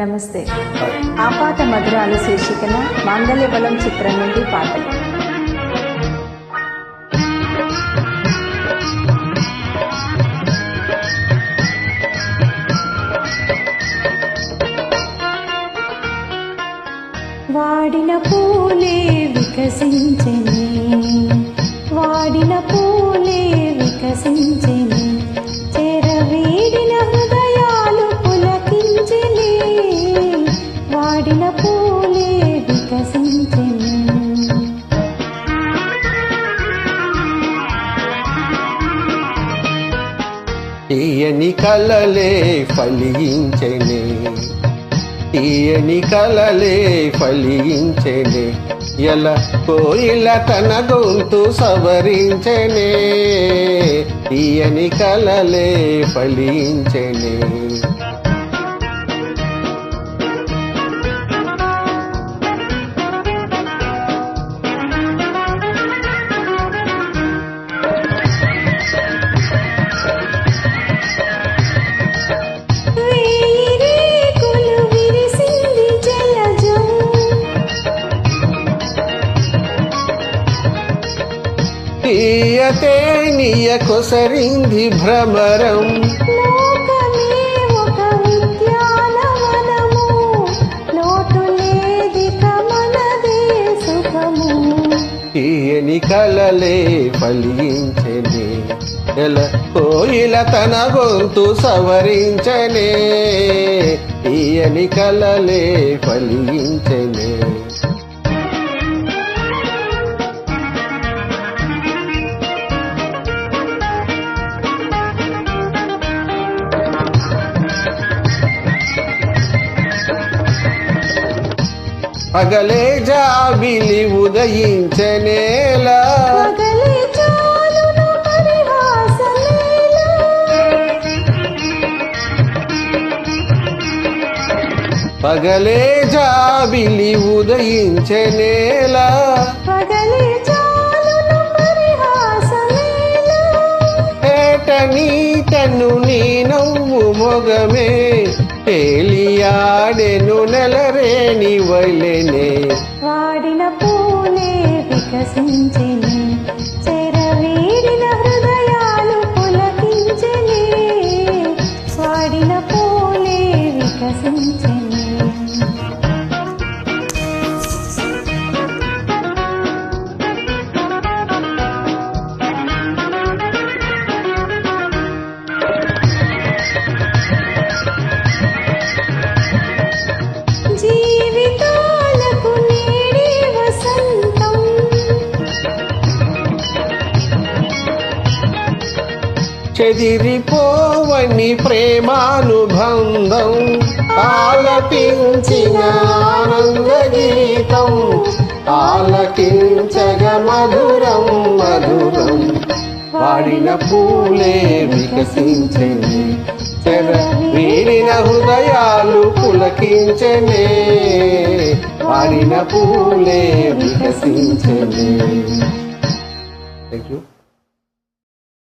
నమస్తే. ఆపాత మధురాలు శీర్షికన మాంగళ్య బలం చిత్రం నుండి పాటలు. తీయని కలలే ఫలించెనే. తీయని కలలే ఫలించెనే. ఎల కోయిల తన గొంతు సవరించెనే. తీయని కలలే ఫలించెనే. తీయతే నీయ కొసరింది భ్రమరం తీయని కలలే ఫలించనే ఎల కోయిల తన గొంతు సవరించనే తీయని కలలే ఫలించనే. పగలే జాబిలి ఉదయించనేలా. పగలే జాబిలి ఉదయించనేలా. పగలే చాలును పరిహాసమేలా ఏట నీటను నీ నవ్వు మొగమే. తేలియాడెను నెలరేణి వలెనే. వాడిన పూలే వికసించెని. చెరవీడిన హృదయాలు పులకించెని. వాడిన పూలే వికసించెని చెదిరిపోవని ప్రేమానుబంధం ఆలపించిన ఆనంద గీతం ఆలకించగ మధురం మధురం. వాడిన పూలే వికసించని చెర వీడిన హృదయాలు పులకించనే. వాడిన పూలే వికసించనే. Thank you